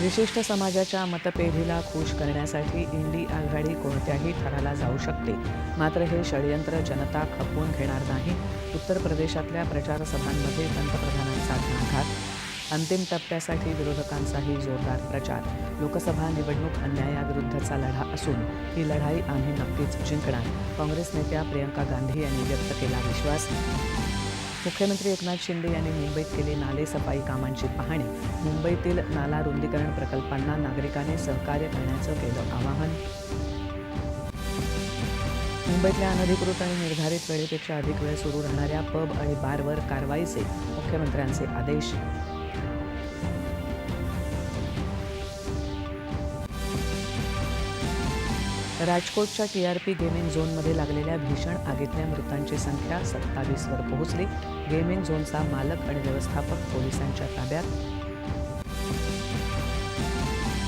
विशिष्ट समाजाच्या मतपेढीला खुश करण्यासाठी इंडी आघाडी कोणत्याही थराला जाऊ शकते. मात्र हे षडयंत्र जनता खपवून घेणार नाही. उत्तर प्रदेशातल्या प्रचारसभांमध्ये पंतप्रधानांचा घाघात. अंतिम टप्प्यासाठी विरोधकांचाही जोरदार प्रचार. लोकसभा निवडणूक अन्यायाविरुद्धचा लढा असून ही लढाई आम्ही नक्कीच जिंकणार. काँग्रेस नेत्या प्रियंका गांधी यांनी व्यक्त केला विश्वास. मुख्यमंत्री एकनाथ शिंदे यांनी मुंबईत केली नाले सफाई कामांची पाहणी. मुंबईतील नाला रुंदीकरण प्रकल्पांना नागरिकांनी सहकार्य करण्याचं केलं आवाहन. मुंबईतल्या अनधिकृत आणि निर्धारित वेळेपेक्षा अधिक वेळ सुरू राहणाऱ्या पब आणि बारवर कारवाईचे मुख्यमंत्र्यांचे आदेश. राजकोटच्या टी आर पी गेमिंग झोनमध्ये लागलेल्या भीषण आगीतल्या मृतांची संख्या सत्तावीसवर पोहोचली. गेमिंग झोनचा मालक आणि व्यवस्थापक पोलिसांच्या ताब्यात.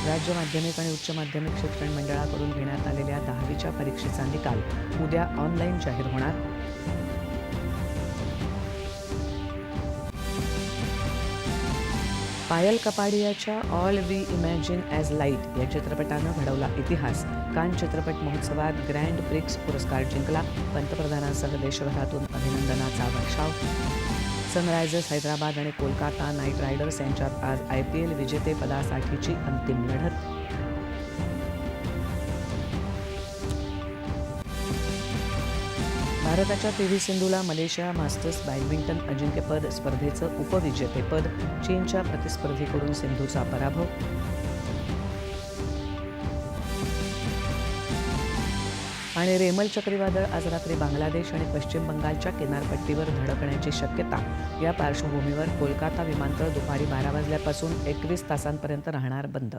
राज्य माध्यमिक आणि उच्च माध्यमिक शिक्षण मंडळाकडून घेण्यात आलेल्या दहावीच्या परीक्षेचा निकाल उद्या ऑनलाईन जाहीर होणार. Payal कपाडियाच्या all we imagine as light या चित्रपटानं घडवला इतिहास. कान चित्रपट महोत्सवात ग्रँड प्रिक्स पुरस्कार जिंकला. पंतप्रधानांसह देशभरातून अभिनंदनाचा वर्षाव. सनरायझर्स हैदराबाद आणि कोलकाता नाईट रायडर्स यांच्यात आज आय पी एल विजेतेपदासाठीची अंतिम लढत. भारताच्या पी व्ही सिंधूला मलेशिया मास्टर्स बॅडमिंटन अजिंक्यपद स्पर्धेचं उपविजेतेपद चीनच्या प्रतिस्पर्धीकडून सिंधूचा पराभव. आणि रेमल चक्रीवादळ आज रात्री बांगलादेश आणि पश्चिम बंगालच्या किनारपट्टीवर धडकण्याची शक्यता. या पार्श्वभूमीवर कोलकाता विमानतळ दुपारी बारा वाजल्यापासून एकवीस तासांपर्यंत राहणार बंद.